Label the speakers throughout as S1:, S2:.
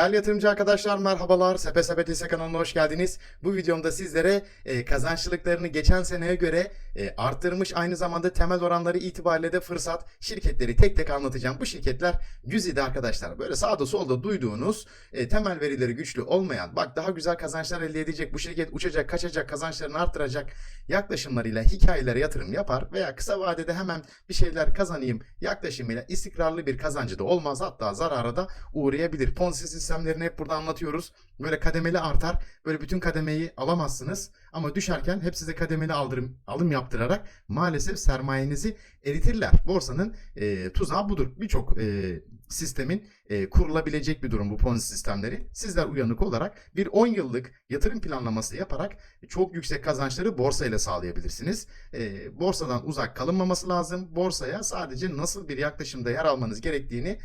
S1: Değerli yatırımcı arkadaşlar merhabalar. Sepe Sepet Hisse kanalına hoş geldiniz. Bu videomda sizlere e, kazançlılıklarını geçen seneye göre e, arttırmış aynı zamanda temel oranları itibariyle de fırsat şirketleri tek tek anlatacağım. Bu şirketler güzide arkadaşlar. Böyle sağda solda duyduğunuz e, temel verileri güçlü olmayan bak daha güzel kazançlar elde edecek bu şirket uçacak kaçacak kazançlarını arttıracak yaklaşımlarıyla hikayelere yatırım yapar veya kısa vadede hemen bir şeyler kazanayım yaklaşımıyla istikrarlı bir kazancı da olmaz hatta zarara da uğrayabilir. Ponzi sistemlerini hep burada anlatıyoruz. Böyle kademeli artar. Böyle bütün kademeyi alamazsınız. Ama düşerken hep size kademeli aldırım, alım yaptırarak maalesef sermayenizi eritirler. Borsanın e, tuzağı budur. Birçok e, sistemin e, kurulabilecek bir durum bu Ponzi sistemleri. Sizler uyanık olarak bir 10 yıllık yatırım planlaması yaparak çok yüksek kazançları borsayla sağlayabilirsiniz. E, borsadan uzak kalınmaması lazım. Borsaya sadece nasıl bir yaklaşımda yer almanız gerektiğini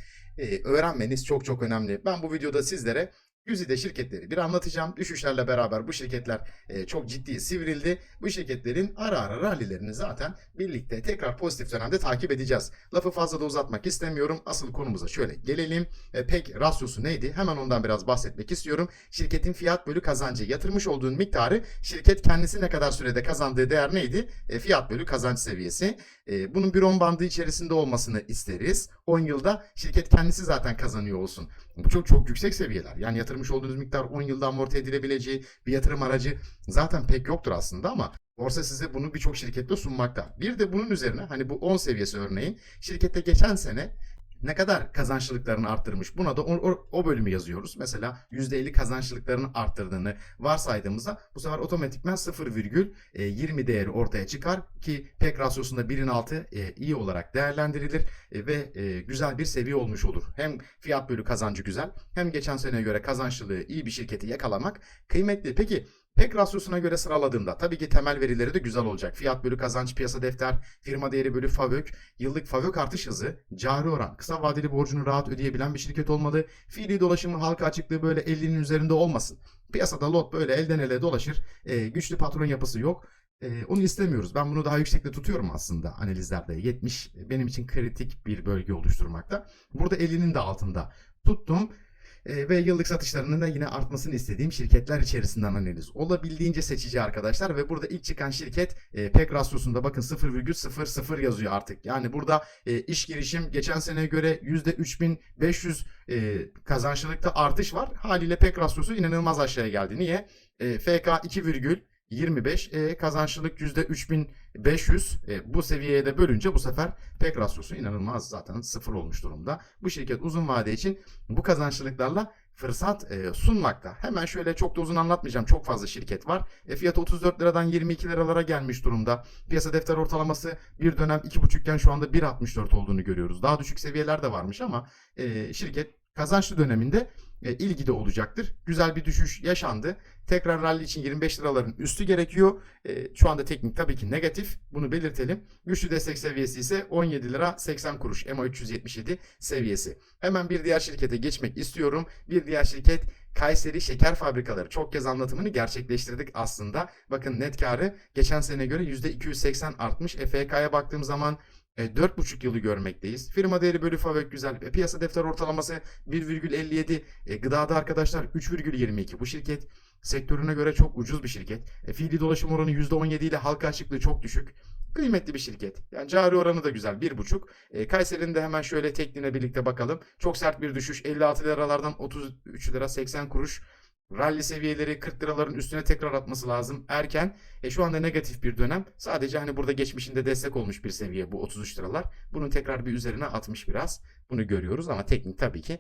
S1: öğrenmeniz çok çok önemli. Ben bu videoda sizlere Güzide şirketleri bir anlatacağım. Düşüşlerle beraber bu şirketler e, çok ciddi sivrildi. Bu şirketlerin ara ara rallilerini zaten birlikte tekrar pozitif dönemde takip edeceğiz. Lafı fazla da uzatmak istemiyorum. Asıl konumuza şöyle gelelim. E, pek rasyosu neydi? Hemen ondan biraz bahsetmek istiyorum. Şirketin fiyat bölü kazancı yatırmış olduğun miktarı şirket kendisi ne kadar sürede kazandığı değer neydi? E, fiyat bölü kazanç seviyesi. E, bunun bir 10 bandı içerisinde olmasını isteriz. 10 yılda şirket kendisi zaten kazanıyor olsun. Bu çok çok yüksek seviyeler. Yani yatırmış olduğunuz miktar 10 yılda amorti edilebileceği bir yatırım aracı zaten pek yoktur aslında ama borsa size bunu birçok şirkette sunmakta. Bir de bunun üzerine hani bu 10 seviyesi örneğin şirkette geçen sene ne kadar kazançlılıklarını arttırmış buna da o, o, o bölümü yazıyoruz. Mesela %50 kazançlılıklarını arttırdığını varsaydığımızda bu sefer otomatikman 0,20 değeri ortaya çıkar ki PEK rasyosunda 1'in altı e, iyi olarak değerlendirilir e, ve e, güzel bir seviye olmuş olur. Hem fiyat bölü kazancı güzel hem geçen seneye göre kazançlılığı iyi bir şirketi yakalamak kıymetli. Peki PEK rasyosuna göre sıraladığımda tabii ki temel verileri de güzel olacak. Fiyat bölü kazanç, piyasa defter, firma değeri bölü FAVÖK, yıllık FAVÖK artış hızı, cari oran, kısa vadeli borcunu rahat ödeyebilen bir şirket olmalı. Fiili dolaşımı halka açıklığı böyle 50'nin üzerinde olmasın. Piyasada lot böyle elden ele dolaşır. E, güçlü patron yapısı yok. E, onu istemiyoruz. Ben bunu daha yüksekte tutuyorum aslında analizlerde. 70 benim için kritik bir bölge oluşturmakta. Burada 50'nin de altında tuttum. E, ve yıllık satışlarının da yine artmasını istediğim şirketler içerisinden analiz. Olabildiğince seçici arkadaşlar ve burada ilk çıkan şirket e, PEK rasyosunda bakın 0,00 yazıyor artık. Yani burada e, iş girişim geçen seneye göre %3500 e, kazançlılıkta artış var. Haliyle PEK rasyosu inanılmaz aşağıya geldi. Niye? E, FK 2, 25 e, kazançlılık %3500 e, bu seviyeye de bölünce bu sefer pek rasyosu inanılmaz zaten sıfır olmuş durumda. Bu şirket uzun vade için bu kazançlılıklarla fırsat e, sunmakta. Hemen şöyle çok da uzun anlatmayacağım. Çok fazla şirket var. E, fiyatı 34 liradan 22 liralara gelmiş durumda. Piyasa defter ortalaması bir dönem 2,5 iken şu anda 1.64 olduğunu görüyoruz. Daha düşük seviyeler de varmış ama e, şirket kazançlı döneminde e, ilgide olacaktır. Güzel bir düşüş yaşandı. Tekrar rally için 25 liraların üstü gerekiyor. E, şu anda teknik tabii ki negatif. Bunu belirtelim. Güçlü destek seviyesi ise 17 lira 80 kuruş. EMA 377 seviyesi. Hemen bir diğer şirkete geçmek istiyorum. Bir diğer şirket Kayseri Şeker Fabrikaları. Çok kez anlatımını gerçekleştirdik aslında. Bakın net karı geçen sene göre %280 artmış. EFK'ya baktığım zaman 4,5 yılı görmekteyiz. Firma değeri bölü FAVÖK güzel. E, piyasa defter ortalaması 1,57. E, gıdada arkadaşlar 3,22. Bu şirket sektörüne göre çok ucuz bir şirket. E, fiili dolaşım oranı %17 ile halka açıklığı çok düşük. Kıymetli bir şirket. Yani cari oranı da güzel. 1,5. E, Kayseri'nin de hemen şöyle tekniğine birlikte bakalım. Çok sert bir düşüş. 56 liralardan 33 lira 80 kuruş. Rally seviyeleri 40 liraların üstüne tekrar atması lazım erken. E şu anda negatif bir dönem. Sadece hani burada geçmişinde destek olmuş bir seviye bu 33 liralar. Bunun tekrar bir üzerine atmış biraz. Bunu görüyoruz ama teknik tabii ki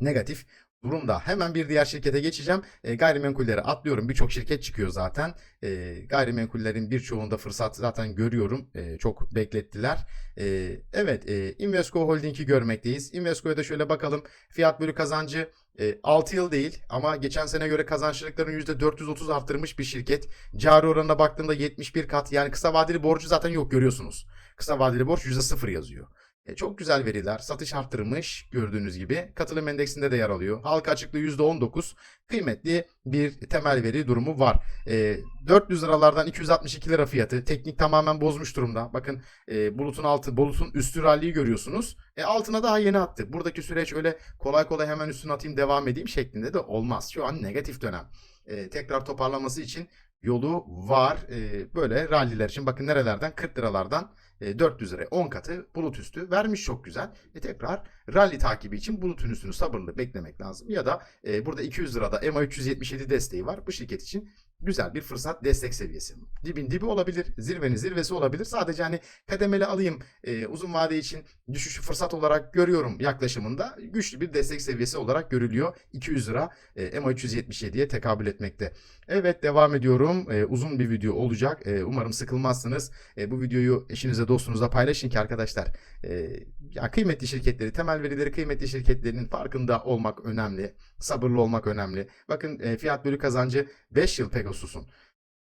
S1: negatif durumda. Hemen bir diğer şirkete geçeceğim. E, gayrimenkulleri atlıyorum. Birçok şirket çıkıyor zaten. E, gayrimenkullerin birçoğunda fırsat zaten görüyorum. E, çok beklettiler. E, evet, e, Invesco Holding'i görmekteyiz. Invesco'ya da şöyle bakalım. Fiyat bölü kazancı e, 6 yıl değil ama geçen sene göre kazançlılıklarını %430 arttırmış bir şirket. Cari oranına baktığımda 71 kat. Yani kısa vadeli borcu zaten yok görüyorsunuz. Kısa vadeli borç %0 yazıyor. E, çok güzel veriler. Satış arttırmış gördüğünüz gibi. Katılım endeksinde de yer alıyor. Halka açıklığı %19. Kıymetli bir temel veri durumu var. E, 400 liralardan 262 lira fiyatı. Teknik tamamen bozmuş durumda. Bakın e, bulutun altı, bulutun üstü ralliyi görüyorsunuz. E, altına daha yeni attı. Buradaki süreç öyle kolay kolay hemen üstüne atayım devam edeyim şeklinde de olmaz. Şu an negatif dönem. E, tekrar toparlaması için yolu var. E, böyle ralliler için bakın nerelerden 40 liralardan e, 400 liraya 10 katı bulut üstü vermiş çok güzel. E, tekrar rally takibi için bulutun üstünü sabırlı beklemek lazım. Ya da e, burada 200 lirada EMA 377 desteği var. Bu şirket için güzel bir fırsat destek seviyesi. Dibin dibi olabilir, zirvenin zirvesi olabilir. Sadece hani kademeli alayım e, uzun vade için düşüşü fırsat olarak görüyorum yaklaşımında güçlü bir destek seviyesi olarak görülüyor. 200 lira e, EMA 377'ye tekabül etmekte. Evet devam ediyorum. E, uzun bir video olacak. E, umarım sıkılmazsınız. E, bu videoyu eşinize dostunuza paylaşın ki arkadaşlar e, ya kıymetli şirketleri, temel verileri kıymetli şirketlerinin farkında olmak önemli. Sabırlı olmak önemli. Bakın e, fiyat bölü kazancı 5 yıl Pegasus'un.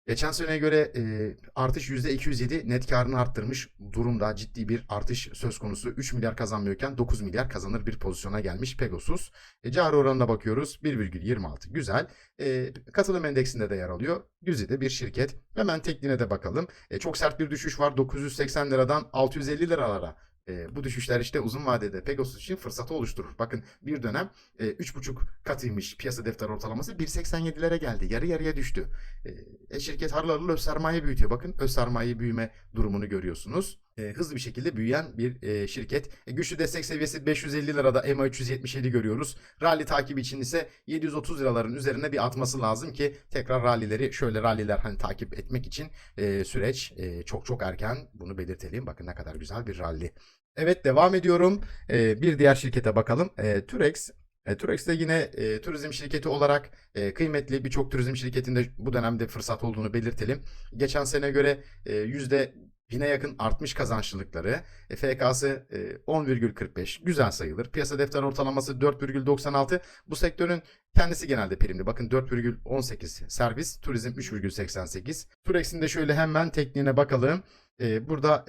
S1: Geçen seneye göre e, artış %207 net karını arttırmış durumda. Ciddi bir artış söz konusu. 3 milyar kazanmıyorken 9 milyar kazanır bir pozisyona gelmiş Pegasus. E, cari oranına bakıyoruz 1,26 güzel. E, katılım endeksinde de yer alıyor. Güzide bir şirket. Hemen tekniğine de bakalım. E, çok sert bir düşüş var 980 liradan 650 liralara. E, bu düşüşler işte uzun vadede Pegasus için fırsatı oluşturur. Bakın bir dönem e, 3,5 katıymış piyasa defter ortalaması 1.87'lere geldi. Yarı yarıya düştü. E, e, şirket harıl harıl öz sermaye büyütüyor. Bakın öz sermaye büyüme durumunu görüyorsunuz. E, hızlı bir şekilde büyüyen bir e, şirket. E, güçlü destek seviyesi 550 lirada EMA 377 görüyoruz. Rally takibi için ise 730 liraların üzerine bir atması lazım ki tekrar rallileri şöyle ralliler hani takip etmek için e, süreç e, çok çok erken. Bunu belirtelim. Bakın ne kadar güzel bir rally. Evet devam ediyorum. E, bir diğer şirkete bakalım. E, Turex e, Turex de yine e, turizm şirketi olarak e, kıymetli birçok turizm şirketinde bu dönemde fırsat olduğunu belirtelim. Geçen sene göre e, yüzde bine yakın artmış kazançlılıkları. E, FK'sı e, 10,45 güzel sayılır. Piyasa defter ortalaması 4,96. Bu sektörün kendisi genelde primli. Bakın 4,18 servis, turizm 3,88. Turex'in de şöyle hemen tekniğine bakalım. E, burada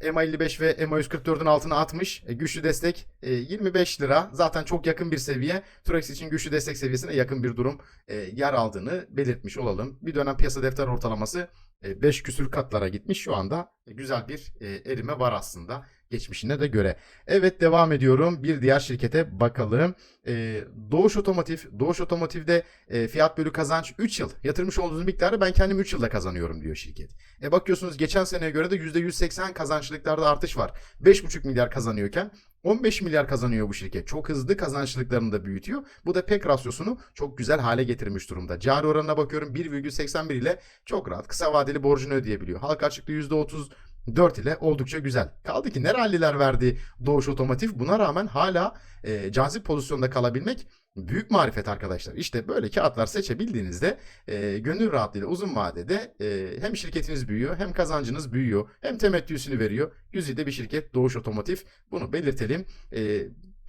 S1: EMA 55 ve EMA 144'ün altına atmış. E, güçlü destek e, 25 lira. Zaten çok yakın bir seviye. Turex için güçlü destek seviyesine yakın bir durum e, yer aldığını belirtmiş olalım. Bir dönem piyasa defter ortalaması 5 küsür katlara gitmiş. Şu anda güzel bir e, erime var aslında geçmişine de göre. Evet devam ediyorum. Bir diğer şirkete bakalım. E, Doğuş Otomotiv. Doğuş Otomotiv'de e, fiyat bölü kazanç 3 yıl. Yatırmış olduğunuz miktarı ben kendim 3 yılda kazanıyorum diyor şirket. E bakıyorsunuz geçen seneye göre de %180 kazançlıklarda artış var. 5,5 milyar kazanıyorken 15 milyar kazanıyor bu şirket. Çok hızlı kazançlılıklarını da büyütüyor. Bu da PEK rasyosunu çok güzel hale getirmiş durumda. Cari oranına bakıyorum 1,81 ile çok rahat kısa vadeli borcunu ödeyebiliyor. Halka açıklığı %30 4 ile oldukça güzel. Kaldı ki ne ralliler verdi Doğuş Otomotiv buna rağmen hala e, cazip pozisyonda kalabilmek büyük marifet arkadaşlar. İşte böyle kağıtlar seçebildiğinizde e, gönül rahatlığıyla uzun vadede e, hem şirketiniz büyüyor hem kazancınız büyüyor hem temettüsünü veriyor. Güzide bir şirket Doğuş Otomotiv bunu belirtelim. E,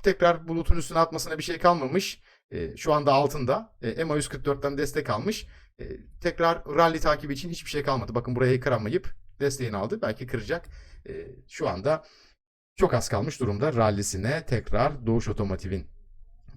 S1: tekrar bulutun üstüne atmasına bir şey kalmamış. E, şu anda altında. E, EMA 144'ten destek almış. E, tekrar rally takibi için hiçbir şey kalmadı. Bakın burayı kıramayıp desteğini aldı. Belki kıracak. E, şu anda çok az kalmış durumda rallisine tekrar Doğuş Otomotiv'in.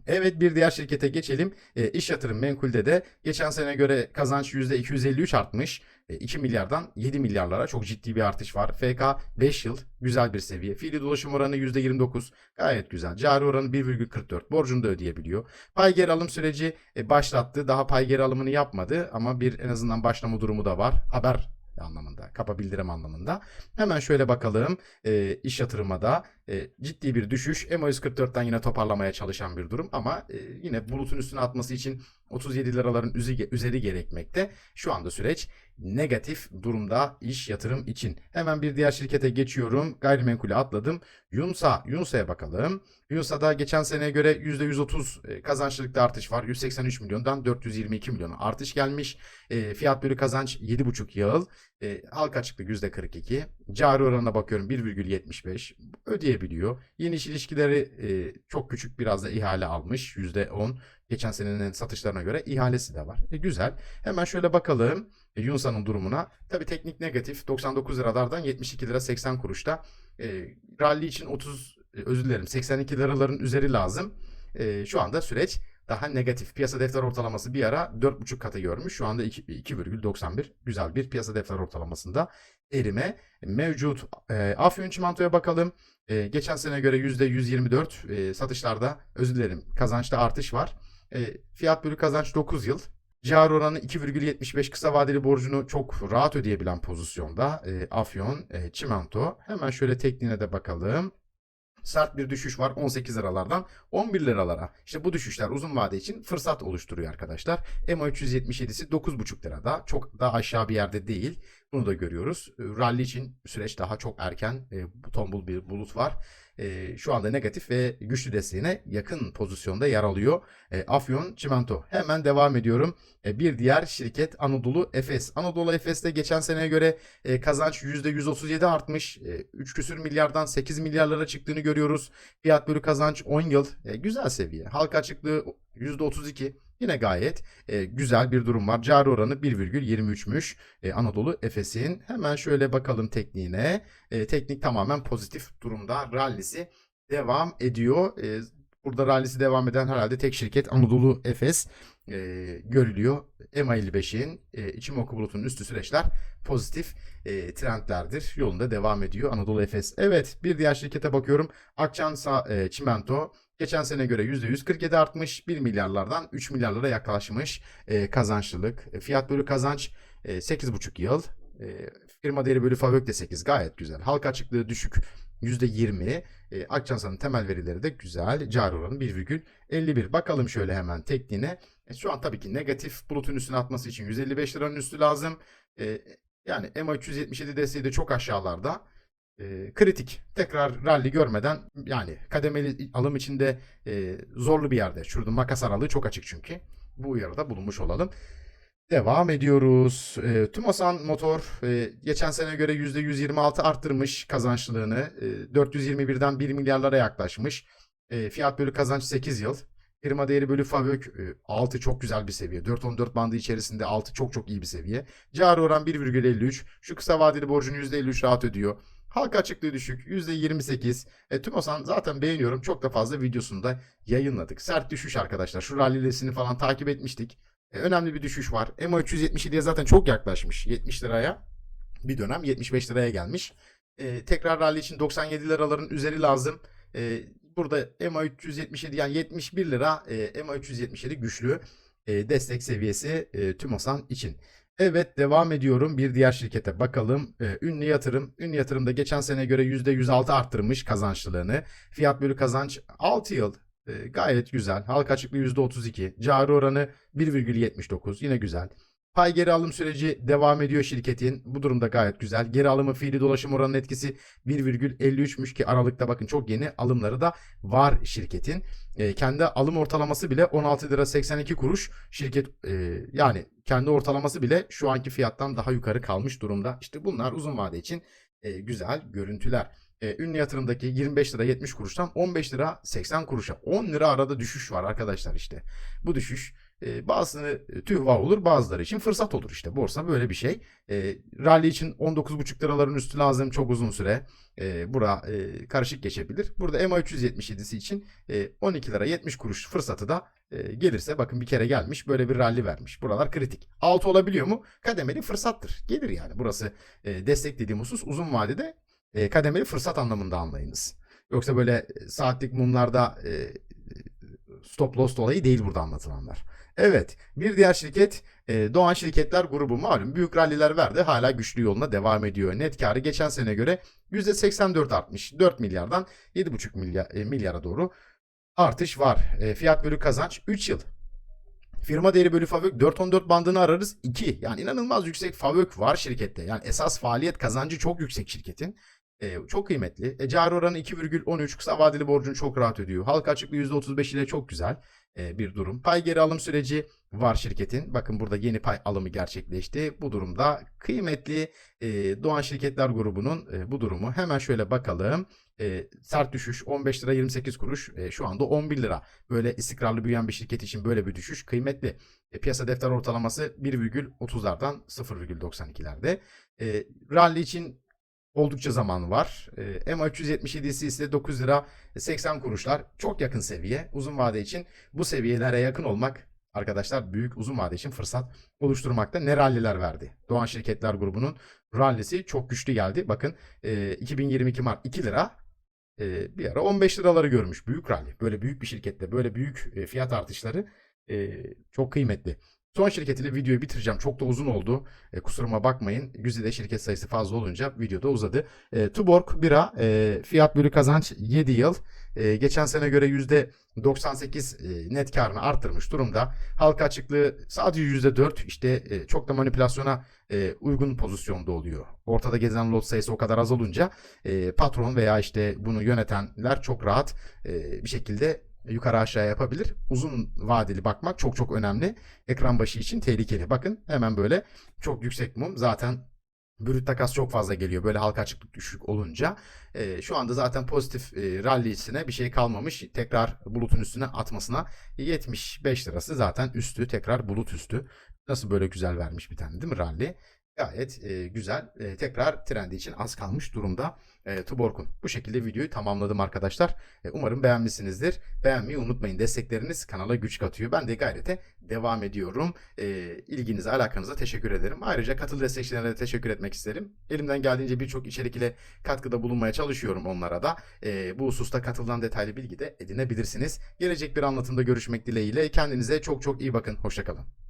S1: Evet bir diğer şirkete geçelim. E, iş yatırım menkulde de geçen sene göre kazanç %253 artmış. E, 2 milyardan 7 milyarlara çok ciddi bir artış var. FK 5 yıl güzel bir seviye. Fiili dolaşım oranı %29 gayet güzel. Cari oranı 1,44 borcunu da ödeyebiliyor. Pay geri alım süreci e, başlattı. Daha pay geri alımını yapmadı ama bir en azından başlama durumu da var. Haber anlamında, kapa bildirim anlamında. Hemen şöyle bakalım. E, iş yatırımada e, ciddi bir düşüş. EMA 144'ten yine toparlamaya çalışan bir durum ama e, yine bulutun üstüne atması için 37 liraların üzeri, üzeri gerekmekte. Şu anda süreç negatif durumda iş yatırım için. Hemen bir diğer şirkete geçiyorum. Gayrimenkulü atladım. Yunsa, Yunsa'ya bakalım. Yunsa'da geçen seneye göre %130 e, kazançlılıkta artış var. 183 milyondan 422 milyona artış gelmiş. E, fiyat bölü kazanç 7,5 yıl. E, halka açıklık %42. Cari oranına bakıyorum 1,75. Ödeyebiliyor. Yeni iş ilişkileri e, çok küçük biraz da ihale almış. %10 geçen senenin satışlarına göre ihalesi de var. E, güzel. Hemen şöyle bakalım e, Yunsa'nın durumuna. Tabii teknik negatif 99 liralardan 72 lira 80 kuruşta. E, rally için 30 e, özür dilerim 82 liraların üzeri lazım. E, şu anda süreç daha negatif. Piyasa defter ortalaması bir ara 4,5 katı görmüş. Şu anda 2 2,91. Güzel bir piyasa defter ortalamasında erime mevcut. E, Afyon Çimento'ya bakalım. E, geçen sene göre %124 e, satışlarda özür dilerim kazançta artış var. E, fiyat bölü kazanç 9 yıl. Cari oranı 2,75 kısa vadeli borcunu çok rahat ödeyebilen pozisyonda. E, Afyon, e, Çimento. Hemen şöyle tekniğine de bakalım. Sert bir düşüş var 18 liralardan 11 liralara. İşte bu düşüşler uzun vade için fırsat oluşturuyor arkadaşlar. EMA 377'si 9,5 lirada. Çok daha aşağı bir yerde değil. Bunu da görüyoruz. Rally için süreç daha çok erken. E, tombul bir bulut var. E, şu anda negatif ve güçlü desteğine yakın pozisyonda yer alıyor. E, Afyon Çimento. Hemen devam ediyorum. E, bir diğer şirket Anadolu Efes. Anadolu Efes'te geçen seneye göre e, kazanç %137 artmış. E, 3 küsür milyardan 8 milyarlara çıktığını görüyoruz. Fiyat bölü kazanç 10 yıl. E, güzel seviye. Halka açıklığı %32. Yine gayet e, güzel bir durum var. Cari oranı 1,23'müş e, Anadolu Efes'in. Hemen şöyle bakalım tekniğine. E, teknik tamamen pozitif durumda. Rallisi devam ediyor. E, burada rallisi devam eden herhalde tek şirket Anadolu Efes e, görülüyor. EMA 55'in e, içim oku bulutunun üstü süreçler pozitif e, trendlerdir. Yolunda devam ediyor Anadolu Efes. Evet bir diğer şirkete bakıyorum. Akçan Sa- e, Çimento geçen sene göre %147 artmış. 1 milyarlardan 3 milyarlara yaklaşmış e, kazançlılık. E, fiyat bölü kazanç e, 8,5 yıl. E, firma değeri bölü fabrik de 8 gayet güzel. Halka açıklığı düşük %20. E, Akçansa'nın temel verileri de güzel. Cari oranı 1,51. Bakalım şöyle hemen tekniğine. E, şu an tabii ki negatif bulutun üstüne atması için 155 liranın üstü lazım. E, yani EMA 377 desteği de çok aşağılarda. E, kritik. Tekrar rally görmeden yani kademeli alım içinde e, zorlu bir yerde. Şurada makas aralığı çok açık çünkü. Bu uyarıda bulunmuş olalım. Devam ediyoruz. E, Tumosan Motor e, geçen sene göre %126 arttırmış kazançlılığını. E, 421'den 1 milyarlara yaklaşmış. E, fiyat bölü kazanç 8 yıl. Firma değeri bölü e, 6 çok güzel bir seviye. 4.14 bandı içerisinde 6 çok çok iyi bir seviye. Cari oran 1,53. Şu kısa vadeli borcunu %53 rahat ödüyor. Halka açıklığı düşük %28. E, Tumosan zaten beğeniyorum. Çok da fazla videosunu da yayınladık. Sert düşüş arkadaşlar. Şu rallilesini falan takip etmiştik. E, önemli bir düşüş var. EMA 377'ye zaten çok yaklaşmış. 70 liraya. Bir dönem 75 liraya gelmiş. E, tekrar rally için 97 liraların üzeri lazım. E, burada EMA 377 yani 71 lira e, EMA 377 güçlü e, destek seviyesi e, Tümosan için. Evet devam ediyorum bir diğer şirkete bakalım. E, ünlü yatırım. Ünlü yatırımda geçen sene göre %106 arttırmış kazançlılığını. Fiyat bölü kazanç 6 yıl e, gayet güzel. Halka açıklığı %32. Cari oranı 1,79 yine güzel. Pay geri alım süreci devam ediyor şirketin. Bu durumda gayet güzel. Geri alımı fiili dolaşım oranının etkisi 1,53'müş ki Aralık'ta bakın çok yeni alımları da var şirketin. E, kendi alım ortalaması bile 16 lira 82 kuruş. Şirket e, yani kendi ortalaması bile şu anki fiyattan daha yukarı kalmış durumda. İşte bunlar uzun vade için e, güzel görüntüler. E, ünlü yatırımdaki 25 lira 70 kuruştan 15 lira 80 kuruşa 10 lira arada düşüş var arkadaşlar işte. Bu düşüş e, bazısını tühva olur bazıları için fırsat olur işte. Borsa böyle bir şey. E, rally için 19,5 liraların üstü lazım çok uzun süre. E, bura e, karışık geçebilir. Burada EMA 377'si için e, 12 lira 70 kuruş fırsatı da e, gelirse bakın bir kere gelmiş böyle bir rally vermiş. Buralar kritik. Altı olabiliyor mu? Kademeli fırsattır. Gelir yani. Burası e, destek dediğim husus uzun vadede e, kademeli fırsat anlamında anlayınız. Yoksa böyle saatlik mumlarda e, stop loss olayı değil burada anlatılanlar. Evet bir diğer şirket e, Doğan Şirketler grubu malum büyük ralliler verdi hala güçlü yoluna devam ediyor. Net karı geçen sene göre %84 artmış 4 milyardan 7,5 milyar, e, milyara doğru artış var. E, fiyat bölü kazanç 3 yıl. Firma değeri bölü fabrik 4.14 bandını ararız 2. Yani inanılmaz yüksek fabrik var şirkette. Yani esas faaliyet kazancı çok yüksek şirketin. Ee, çok kıymetli. E, cari oranı 2,13. Kısa vadeli borcunu çok rahat ödüyor. Halka açıklığı %35 ile çok güzel e, bir durum. Pay geri alım süreci var şirketin. Bakın burada yeni pay alımı gerçekleşti. Bu durumda kıymetli e, Doğan Şirketler Grubu'nun e, bu durumu hemen şöyle bakalım. E, sert düşüş 15 lira 28 kuruş e, şu anda 11 lira. Böyle istikrarlı büyüyen bir şirket için böyle bir düşüş kıymetli. E, piyasa defter ortalaması 1,30'lardan 0,92'lerde. E, rally için oldukça zaman var. E, MA 377'si ise 9 lira 80 kuruşlar. Çok yakın seviye. Uzun vade için bu seviyelere yakın olmak arkadaşlar büyük uzun vade için fırsat oluşturmakta. Ne ralliler verdi? Doğan Şirketler Grubu'nun rallisi çok güçlü geldi. Bakın e, 2022 Mart 2 lira e, bir ara 15 liraları görmüş. Büyük rally. Böyle büyük bir şirkette böyle büyük e, fiyat artışları e, çok kıymetli. Son şirketiyle videoyu bitireceğim. Çok da uzun oldu. E, kusuruma bakmayın. Güzide şirket sayısı fazla olunca videoda uzadı. E, Tuborg bira e, fiyat bölü kazanç 7 yıl. E, geçen sene göre %98 e, net karını arttırmış durumda. Halka açıklığı sadece %4 işte e, çok da manipülasyona e, uygun pozisyonda oluyor. Ortada gezen lot sayısı o kadar az olunca e, patron veya işte bunu yönetenler çok rahat e, bir şekilde yukarı aşağı yapabilir. Uzun vadeli bakmak çok çok önemli. Ekran başı için tehlikeli. Bakın hemen böyle çok yüksek mum zaten Brüt takas çok fazla geliyor böyle halka açıklık düşük olunca. E, şu anda zaten pozitif e, rally'sine bir şey kalmamış. Tekrar bulutun üstüne atmasına 75 lirası zaten üstü tekrar bulut üstü. Nasıl böyle güzel vermiş bir tane değil mi rally? Gayet e, güzel. E, tekrar trendi için az kalmış durumda e, Tuborg'un. Bu şekilde videoyu tamamladım arkadaşlar. E, umarım beğenmişsinizdir. Beğenmeyi unutmayın. Destekleriniz kanala güç katıyor. Ben de gayrete devam ediyorum. E, ilginize, alakanıza teşekkür ederim. Ayrıca katıl destekçilerine de teşekkür etmek isterim. Elimden geldiğince birçok içerik ile katkıda bulunmaya çalışıyorum onlara da. E, bu hususta katıldan detaylı bilgi de edinebilirsiniz. Gelecek bir anlatımda görüşmek dileğiyle. Kendinize çok çok iyi bakın. Hoşçakalın.